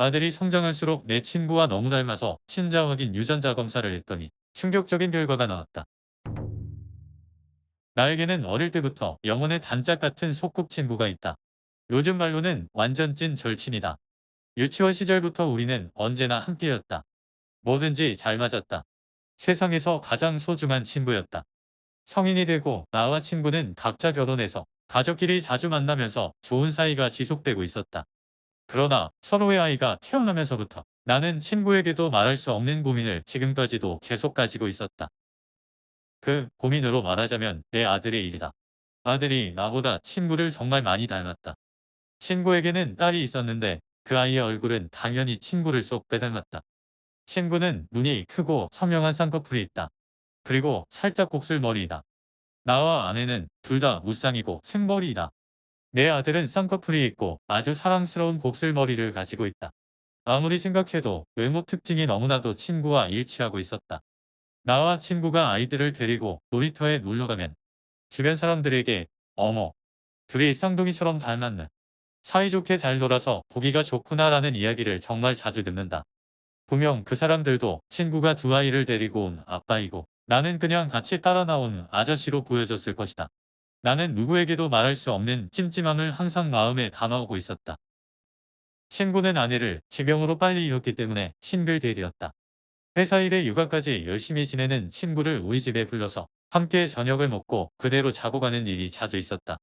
아들이 성장할수록 내 친구와 너무 닮아서 친자 확인 유전자 검사를 했더니 충격적인 결과가 나왔다. 나에게는 어릴 때부터 영혼의 단짝 같은 소꿉 친구가 있다. 요즘 말로는 완전 찐 절친이다. 유치원 시절부터 우리는 언제나 함께였다. 뭐든지 잘 맞았다. 세상에서 가장 소중한 친구였다. 성인이 되고 나와 친구는 각자 결혼해서 가족끼리 자주 만나면서 좋은 사이가 지속되고 있었다. 그러나 서로의 아이가 태어나면서부터 나는 친구에게도 말할 수 없는 고민을 지금까지도 계속 가지고 있었다. 그 고민으로 말하자면 내 아들의 일이다. 아들이 나보다 친구를 정말 많이 닮았다. 친구에게는 딸이 있었는데 그 아이의 얼굴은 당연히 친구를 쏙 빼닮았다. 친구는 눈이 크고 선명한 쌍꺼풀이 있다. 그리고 살짝 곱슬머리이다. 나와 아내는 둘 다 무쌍이고 생머리이다. 내 아들은 쌍꺼풀이 있고 아주 사랑스러운 곱슬머리를 가지고 있다. 아무리 생각해도 외모 특징이 너무나도 친구와 일치하고 있었다. 나와 친구가 아이들을 데리고 놀이터에 놀러가면 주변 사람들에게 어머, 둘이 쌍둥이처럼 닮았네. 사이좋게 잘 놀아서 보기가 좋구나라는 이야기를 정말 자주 듣는다. 분명 그 사람들도 친구가 두 아이를 데리고 온 아빠이고 나는 그냥 같이 따라 나온 아저씨로 보여졌을 것이다. 나는 누구에게도 말할 수 없는 찜찜함을 항상 마음에 담아오고 있었다. 친구는 아내를 지병으로 빨리 잃었기 때문에 싱글데이였다. 회사 일에 육아까지 열심히 지내는 친구를 우리 집에 불러서 함께 저녁을 먹고 그대로 자고 가는 일이 자주 있었다.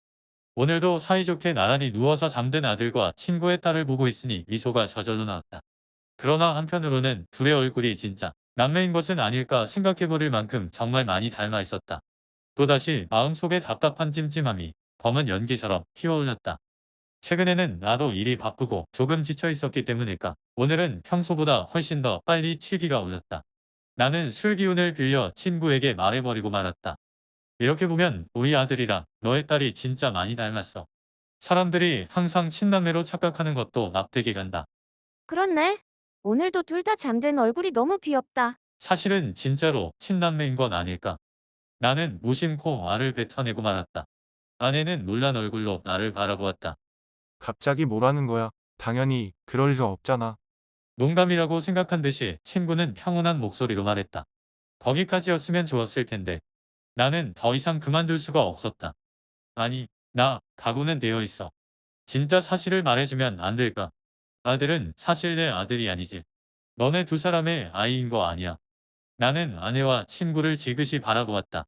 오늘도 사이좋게 나란히 누워서 잠든 아들과 친구의 딸을 보고 있으니 미소가 저절로 나왔다. 그러나 한편으로는 둘의 얼굴이 진짜 남매인 것은 아닐까 생각해버릴 만큼 정말 많이 닮아 있었다. 또다시 마음속에 답답한 찜찜함이 검은 연기처럼 피어올랐다. 최근에는 나도 일이 바쁘고 조금 지쳐 있었기 때문일까 오늘은 평소보다 훨씬 더 빨리 치기가 올랐다. 나는 술 기운을 빌려 친구에게 말해버리고 말았다. 이렇게 보면 우리 아들이랑 너의 딸이 진짜 많이 닮았어. 사람들이 항상 친남매로 착각하는 것도 납득이 간다. 그렇네. 오늘도 둘 다 잠든 얼굴이 너무 귀엽다. 사실은 진짜로 친남매인 건 아닐까. 나는 무심코 알을 뱉어내고 말았다. 아내는 놀란 얼굴로 나를 바라보았다. 갑자기 뭐라는 거야? 당연히 그럴 리가 없잖아. 농담이라고 생각한 듯이 친구는 평온한 목소리로 말했다. 거기까지였으면 좋았을 텐데 나는 더 이상 그만둘 수가 없었다. 아니, 나 각오는 되어 있어. 진짜 사실을 말해주면 안 될까? 아들은 사실 내 아들이 아니지. 너네 두 사람의 아이인 거 아니야. 나는 아내와 친구를 지그시 바라보았다.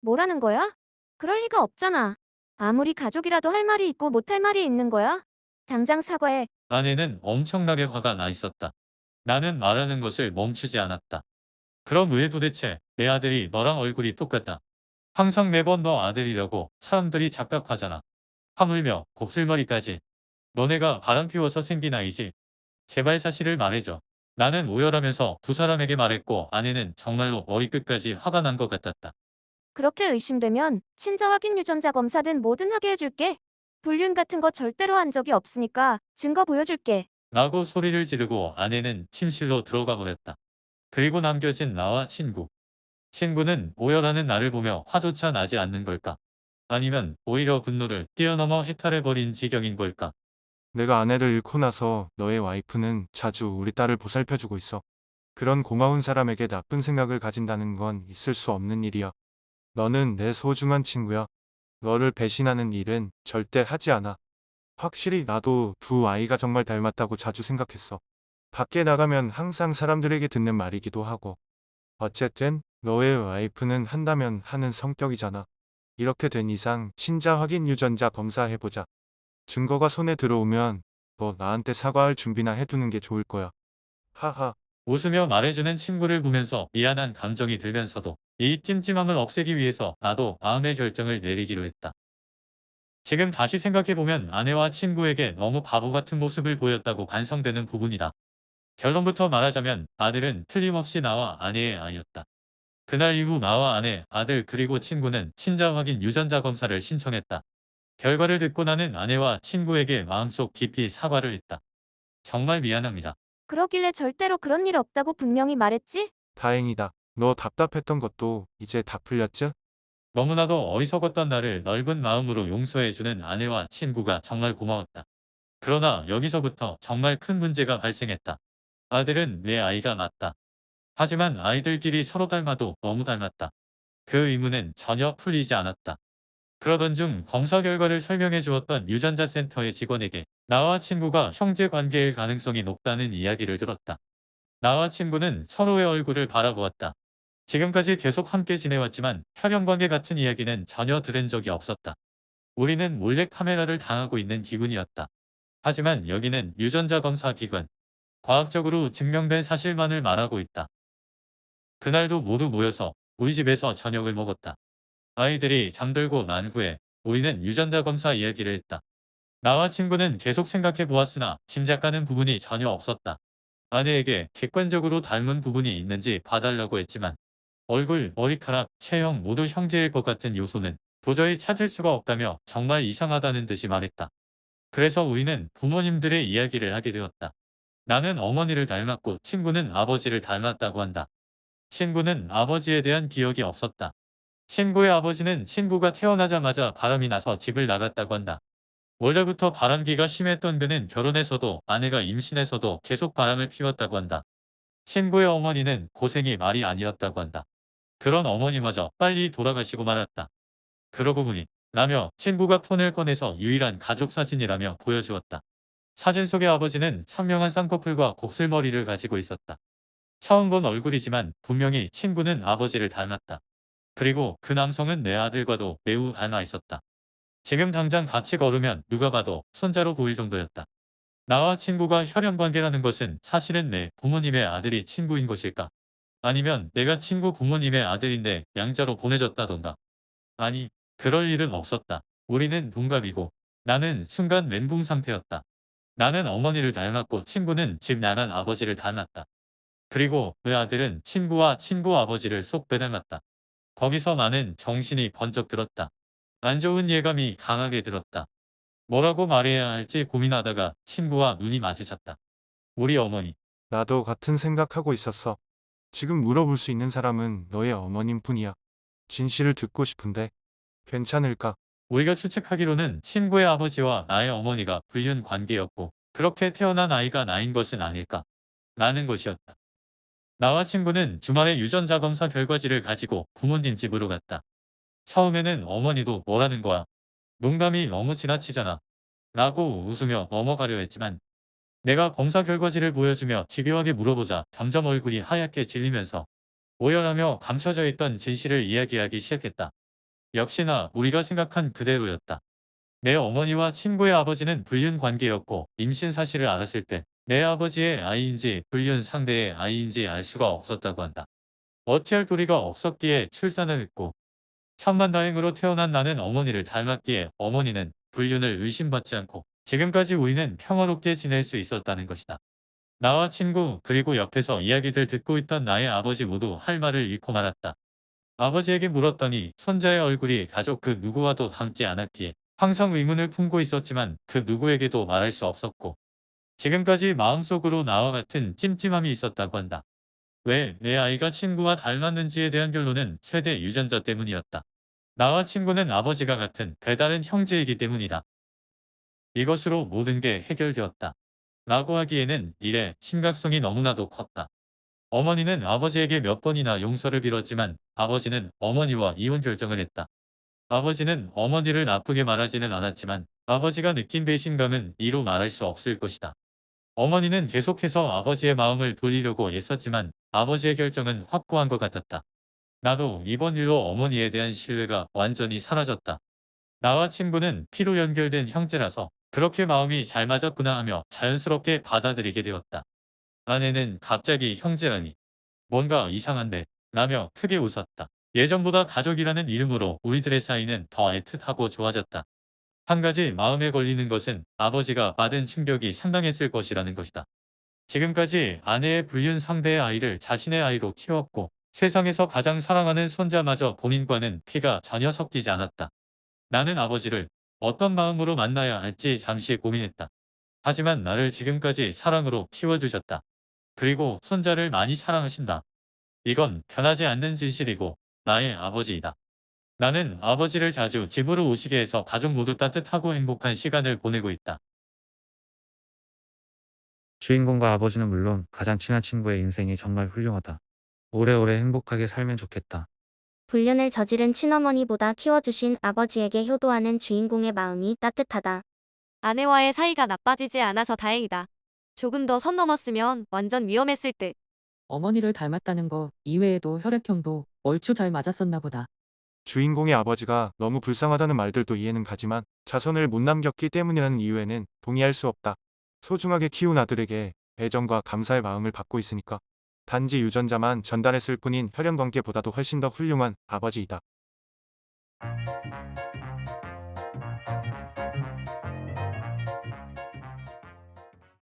뭐라는 거야? 그럴 리가 없잖아. 아무리 가족이라도 할 말이 있고 못할 말이 있는 거야? 당장 사과해. 아내는 엄청나게 화가 나 있었다. 나는 말하는 것을 멈추지 않았다. 그럼 왜 도대체 내 아들이 너랑 얼굴이 똑같다. 항상 매번 너 아들이라고 사람들이 착각하잖아. 하물며 곱슬머리까지. 너네가 바람 피워서 생긴 아이지. 제발 사실을 말해줘. 나는 오열하면서 두 사람에게 말했고 아내는 정말로 머리끝까지 화가 난 것 같았다. 그렇게 의심되면 친자 확인 유전자 검사든 뭐든 하게 해줄게. 불륜 같은 거 절대로 한 적이 없으니까 증거 보여줄게. 라고 소리를 지르고 아내는 침실로 들어가 버렸다. 그리고 남겨진 나와 친구. 친구는 오열하는 나를 보며 화조차 나지 않는 걸까? 아니면 오히려 분노를 뛰어넘어 해탈해버린 지경인 걸까? 내가 아내를 잃고 나서 너의 와이프는 자주 우리 딸을 보살펴주고 있어. 그런 고마운 사람에게 나쁜 생각을 가진다는 건 있을 수 없는 일이야. 너는 내 소중한 친구야. 너를 배신하는 일은 절대 하지 않아. 확실히 나도 두 아이가 정말 닮았다고 자주 생각했어. 밖에 나가면 항상 사람들에게 듣는 말이기도 하고. 어쨌든 너의 와이프는 한다면 하는 성격이잖아. 이렇게 된 이상 친자 확인 유전자 검사해보자. 증거가 손에 들어오면 너 나한테 사과할 준비나 해두는 게 좋을 거야. 하하. 웃으며 말해주는 친구를 보면서 미안한 감정이 들면서도 이 찜찜함을 없애기 위해서 나도 마음의 결정을 내리기로 했다. 지금 다시 생각해보면 아내와 친구에게 너무 바보 같은 모습을 보였다고 반성되는 부분이다. 결론부터 말하자면 아들은 틀림없이 나와 아내의 아이였다. 그날 이후 나와 아내, 아들 그리고 친구는 친자 확인 유전자 검사를 신청했다. 결과를 듣고 나는 아내와 친구에게 마음속 깊이 사과를 했다. 정말 미안합니다. 그러길래 절대로 그런 일 없다고 분명히 말했지? 다행이다. 너 답답했던 것도 이제 다 풀렸지? 너무나도 어리석었던 나를 넓은 마음으로 용서해주는 아내와 친구가 정말 고마웠다. 그러나 여기서부터 정말 큰 문제가 발생했다. 아들은 내 아이가 맞다. 하지만 아이들끼리 서로 닮아도 너무 닮았다. 그 의문은 전혀 풀리지 않았다. 그러던 중 검사 결과를 설명해 주었던 유전자 센터의 직원에게 나와 친구가 형제 관계일 가능성이 높다는 이야기를 들었다. 나와 친구는 서로의 얼굴을 바라보았다. 지금까지 계속 함께 지내왔지만 혈연 관계 같은 이야기는 전혀 들은 적이 없었다. 우리는 몰래 카메라를 당하고 있는 기분이었다. 하지만 여기는 유전자 검사 기관. 과학적으로 증명된 사실만을 말하고 있다. 그날도 모두 모여서 우리 집에서 저녁을 먹었다. 아이들이 잠들고 난 후에 우리는 유전자 검사 이야기를 했다. 나와 친구는 계속 생각해 보았으나 짐작가는 부분이 전혀 없었다. 아내에게 객관적으로 닮은 부분이 있는지 봐달라고 했지만 얼굴, 머리카락, 체형 모두 형제일 것 같은 요소는 도저히 찾을 수가 없다며 정말 이상하다는 듯이 말했다. 그래서 우리는 부모님들의 이야기를 하게 되었다. 나는 어머니를 닮았고 친구는 아버지를 닮았다고 한다. 친구는 아버지에 대한 기억이 없었다. 친구의 아버지는 친구가 태어나자마자 바람이 나서 집을 나갔다고 한다. 원래부터 바람기가 심했던 그는 결혼해서도 아내가 임신해서도 계속 바람을 피웠다고 한다. 친구의 어머니는 고생이 말이 아니었다고 한다. 그런 어머니마저 빨리 돌아가시고 말았다. 그러고 보니 라며 친구가 폰을 꺼내서 유일한 가족 사진이라며 보여주었다. 사진 속의 아버지는 선명한 쌍꺼풀과 곡슬머리를 가지고 있었다. 처음 본 얼굴이지만 분명히 친구는 아버지를 닮았다. 그리고 그 남성은 내 아들과도 매우 닮아 있었다. 지금 당장 같이 걸으면 누가 봐도 손자로 보일 정도였다. 나와 친구가 혈연 관계라는 것은 사실은 내 부모님의 아들이 친구인 것일까? 아니면 내가 친구 부모님의 아들인데 양자로 보내졌다던가? 아니, 그럴 일은 없었다. 우리는 동갑이고 나는 순간 멘붕 상태였다. 나는 어머니를 닮았고 친구는 집 나간 아버지를 닮았다. 그리고 그 아들은 친구와 친구 아버지를 쏙 빼닮았다. 거기서 나는 정신이 번쩍 들었다. 안 좋은 예감이 강하게 들었다. 뭐라고 말해야 할지 고민하다가 친구와 눈이 마주쳤다. 우리 어머니, 나도 같은 생각하고 있었어. 지금 물어볼 수 있는 사람은 너의 어머님 뿐이야. 진실을 듣고 싶은데 괜찮을까? 우리가 추측하기로는 친구의 아버지와 나의 어머니가 불륜 관계였고 그렇게 태어난 아이가 나인 것은 아닐까 라는 것이었다. 나와 친구는 주말에 유전자 검사 결과지를 가지고 부모님 집으로 갔다. 처음에는 어머니도 뭐라는 거야. 농담이 너무 지나치잖아. 라고 웃으며 넘어가려 했지만 내가 검사 결과지를 보여주며 집요하게 물어보자 점점 얼굴이 하얗게 질리면서 오열하며 감춰져 있던 진실을 이야기하기 시작했다. 역시나 우리가 생각한 그대로였다. 내 어머니와 친구의 아버지는 불륜 관계였고 임신 사실을 알았을 때 내 아버지의 아이인지 불륜 상대의 아이인지 알 수가 없었다고 한다. 어찌할 도리가 없었기에 출산을 했고 천만다행으로 태어난 나는 어머니를 닮았기에 어머니는 불륜을 의심받지 않고 지금까지 우리는 평화롭게 지낼 수 있었다는 것이다. 나와 친구 그리고 옆에서 이야기들 듣고 있던 나의 아버지 모두 할 말을 잃고 말았다. 아버지에게 물었더니 손자의 얼굴이 가족 그 누구와도 닮지 않았기에 항상 의문을 품고 있었지만 그 누구에게도 말할 수 없었고 지금까지 마음속으로 나와 같은 찜찜함이 있었다고 한다. 왜 내 아이가 친구와 닮았는지에 대한 결론은 세대 유전자 때문이었다. 나와 친구는 아버지가 같은 배다른 형제이기 때문이다. 이것으로 모든 게 해결되었다. 라고 하기에는 일의 심각성이 너무나도 컸다. 어머니는 아버지에게 몇 번이나 용서를 빌었지만 아버지는 어머니와 이혼 결정을 했다. 아버지는 어머니를 나쁘게 말하지는 않았지만 아버지가 느낀 배신감은 이루 말할 수 없을 것이다. 어머니는 계속해서 아버지의 마음을 돌리려고 애썼지만 아버지의 결정은 확고한 것 같았다. 나도 이번 일로 어머니에 대한 신뢰가 완전히 사라졌다. 나와 친구는 피로 연결된 형제라서 그렇게 마음이 잘 맞았구나 하며 자연스럽게 받아들이게 되었다. 아내는 갑자기 형제라니 뭔가 이상한데 라며 크게 웃었다. 예전보다 가족이라는 이름으로 우리들의 사이는 더 애틋하고 좋아졌다. 한 가지 마음에 걸리는 것은 아버지가 받은 충격이 상당했을 것이라는 것이다. 지금까지 아내의 불륜 상대의 아이를 자신의 아이로 키웠고 세상에서 가장 사랑하는 손자마저 본인과는 피가 전혀 섞이지 않았다. 나는 아버지를 어떤 마음으로 만나야 할지 잠시 고민했다. 하지만 나를 지금까지 사랑으로 키워주셨다. 그리고 손자를 많이 사랑하신다. 이건 변하지 않는 진실이고 나의 아버지이다. 나는 아버지를 자주 집으로 오시게 해서 가족 모두 따뜻하고 행복한 시간을 보내고 있다. 주인공과 아버지는 물론 가장 친한 친구의 인생이 정말 훌륭하다. 오래오래 행복하게 살면 좋겠다. 불륜을 저지른 친어머니보다 키워주신 아버지에게 효도하는 주인공의 마음이 따뜻하다. 아내와의 사이가 나빠지지 않아서 다행이다. 조금 더 선 넘었으면 완전 위험했을 듯. 어머니를 닮았다는 거 이외에도 혈액형도 얼추 잘 맞았었나 보다. 주인공의 아버지가 너무 불쌍하다는 말들도 이해는 가지만 자손을 못 남겼기 때문이라는 이유에는 동의할 수 없다. 소중하게 키운 아들에게 애정과 감사의 마음을 받고 있으니까. 단지 유전자만 전달했을 뿐인 혈연 관계보다도 훨씬 더 훌륭한 아버지이다.